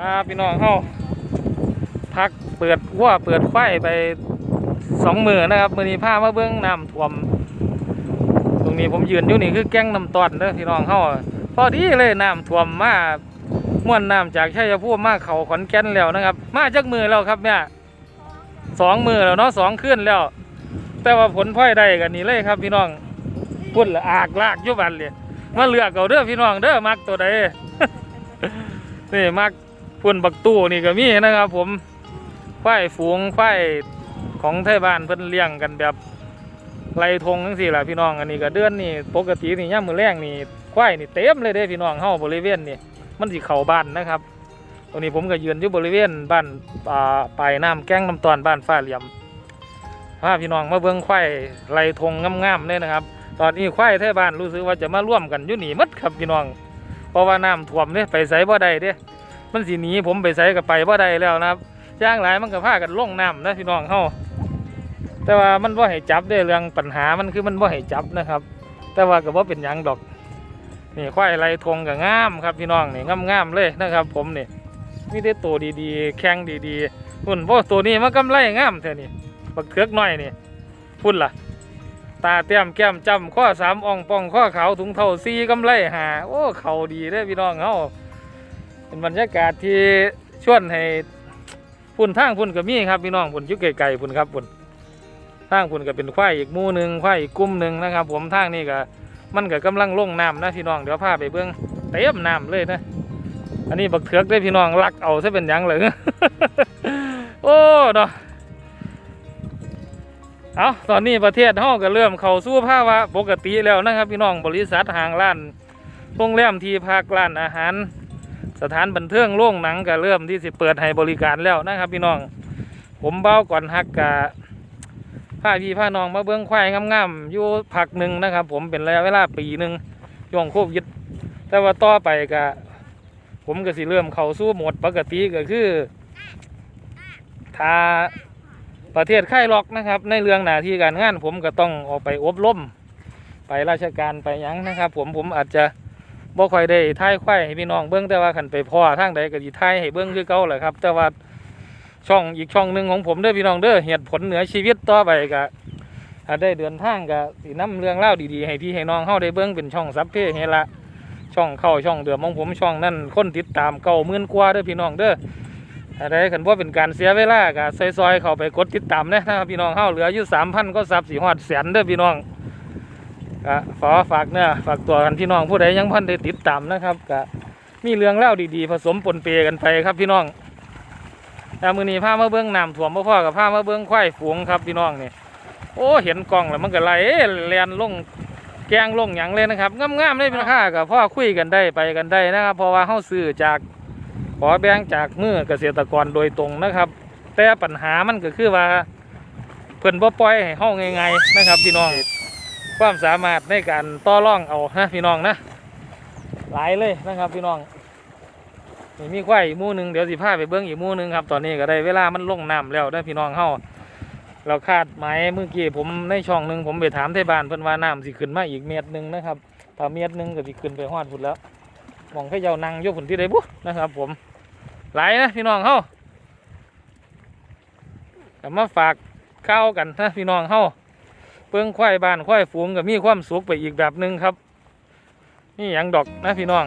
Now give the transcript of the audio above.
ครับพี่น้องเฮาพักเปิดวัวเปิดไฟไปสองมือนะครับมือนี้ามาเบื้องน้ำท่วม ตรงนี้ผมยืนอยู่นี่คือแก้งน้ำตอนเด้อพี่น้องเฮาพอดีเลยน้ำท่วมมาม่วนน้ำจากชัยภูมิมาเขาขอนแก่นแล้วนะครับ มาจากมือแล้วครับเนี่ยสองมือแล้วเนาะสองขึ้นแล้ว แต่ว่าผลพลอยได้กันนี่เลยครับ พี่น้องพุ่นละอากลากยุบันเลยมาเลือกเอาเด้อพี่น้องเด้อมักตัวใดนี่มัก พุ่นบักตู้นี่ก็มีนะครับ ผมควายฝูงควายของไทยบ้านเพิ่นเลี้ยงกันแบบไรทงจังซี่แหละพี่น้องอันนี้ก็เดือนนี่ปกตินี่ย่ามือแรงนี่ควายนี่เต็มเลยเด้พี่น้องเฮาบริเวณนี่มันสิเข้าบ้านนะครับตรงนี้ผมก็ยืนอยู่บริเวณบ้านอ่าปลายน้ำแก้งน้ำตอนบ้านฟ้าเหลี่ยมพาพี่น้องมาเบิ่งควายไรทงงามๆเลยนะครับ ตอนนี้ควายไทยบ้านรู้สึกว่าจะมาร่วมกันอยู่หนี่หมดครับพี่น้อง เพราะว่าน้ำท่วมเนี่ยไปไสบ่ได้เด้ มันสิหนีผมไปไสก็ไปบ่าได้แล้วนะครับจ้างหลายมันก็พากันล่องน้ำนะพี่น้องเฮาแต่ว่ามันบ่าให้จับได้เรื่องปัญหามันคือมันบ่าให้จับนะครับ แต่ว่าก็บ่าเป็นยังดอกนี่ควายไรทงก็งามครับพี่น้องนี่งามๆเลยนะครับ ผมนี่มีแต่ตัวดีๆ แข้งดีๆพุ่นโอ้ตัวนี้มันกำไรงามแท้นี่บักเทือกน้อยนี่พุ่นล่ะ ตาเตี้ยมแก้มจำข้อสามอ่องป่องข้อขาวถุงเท่าซีกำไรหาโอ้เขาดีเด้พี่น้องเฮา เป็นบรรยากาศที่ชวนให้พุ่นทางพุ่นก็มีครับพี่น้องพุ่นยุไกลๆพุ่นครับพุ่นทางพุ่นก็เป็นควายอีกมู่หนึ่งควายอีกกลุ่มหนึ่งนะครับ ผมทางนี้ก็มันก็กำลังลงน้ำนะพี่น้องเดี๋ยวพาไปเบื้องเต็มน้ำเลยนะอันนี้บักเถือกได้พี่น้องลักเอาซะเป็นยังเลยโอ้เนาะเอาตอนนี้ประเทศเฮาก็เริ่มเข้าสู่ภาวะปกติแล้วนะครับ พี่น้องบริษัทห้างร้านโรงแรมที่พักร้านอาหาร สถานบันเทิงโรงหนังก็เริ่มที่สิเปิดให้บริการแล้วนะครับ พี่น้อง ผมเบ้าก่อนฮักกะพาพี่พาน้องมาเบิ้องควายงามๆอยู่พักหนึ่งนะครับ ผมเป็นระยะเวลาปีหนึ่งช่วงโควิดแต่ว่าต่อไปก็ผมก็สิเริ่มเข้าสู่โหมดปกติก็คือถ้าประเทศไข่ล็อกนะครับ ในเรื่องหน้าที่การงาน ผมก็ต้องออกไปอบรมไปราชการไปยังนะครับ ผมผมอาจจะ บ่ค่อยได้ท่ายไข่ให้พี่น้องเบิ้งแต่ว่าขันไปพ่อทางใดก็สิท่ายให้เบิ้งคือเก่าแหละครับ แต่ว่าช่องอีกช่องหนึ่งของผมเด้อพี่น้องเด้อเหตุผลเหนือชีวิตต่อไปก็ได้เดินทางก็สินํเรื่องเล่าดีๆให้พี่ให้น้องเฮาได้เบิ้งเป็นช่องซับเพ่เฮละช่องเข้าช่องเดือมของผมช่องนั่นคนติดตามเก่าหมื่นกว่าเด้อพี่น้องเด้ออะไรกันว่าเป็นการเสียเวลาก็ซอยๆเข้าไปกดติดตามนะครับพี่น้องเข้าเหลืออยู่สามพันก็ซับสี่หอดแสนเด้อพี่น้อง ก็ขอฝากเนื้อฝากตัวกันพี่น้องผู้ใดยังพันได้ติดตามนะครับก็มีเรื่องเล่าดีๆ ผสมปนเปกันไปครับพี่น้องแต่มือนี้พามาเบื้องน้ำถ่วมพ่อกับพามาเบื้องควายฝูงครับพี่น้องนี่โอ้เห็นกล้องแล้วมันก็ไหลแลนลงแกงลงหยังเลยนะครับงามๆเลยพี่น้องค่ะกับพ่อคุยกันได้ไปกันได้นะครับเพราะว่าเข้าซื้อจากขอแบ่งจากมือเกษตรกรโดยตรงนะครับ แต่ปัญหามันก็คือว่าเพิ่นบ่ปล่อยให้เฮาง่ายๆนะครับพี่น้อง ความสามารถในการต่อรองเอานะพี่น้องนะหลายเลยนะครับพี่น้องนี่มีควายอีกมู่หนึงเดี๋ยวสิพาไปเบิ่งอีกมู่หนึงครับ ตอนนี้ก็ได้เวลามันลงน้ำแล้วนะพี่น้องเฮาเราคาดหมายเมื่อกี้ผมในช่องหนึ่งผมไปถามไทบานเพิ่นว่าน้ำสิขึ้นมาอีกเมตรหนึงนะครับถ้าเมตรหนึงก็สิขึ้นไปฮอดพุ่นแล้วมองให้ยาวนั่งอยกผลที่ใดบุนะครับ ผมหลายนะพี่น้องเฮาแต่มาฝากข้าวกันนะพี่น้องเฮา เปิ้งควายบ้านควายฝูงก็มีความสุขไปอีกแบบหนึ่งครับ นี่อย่างดอกนะพี่น้อง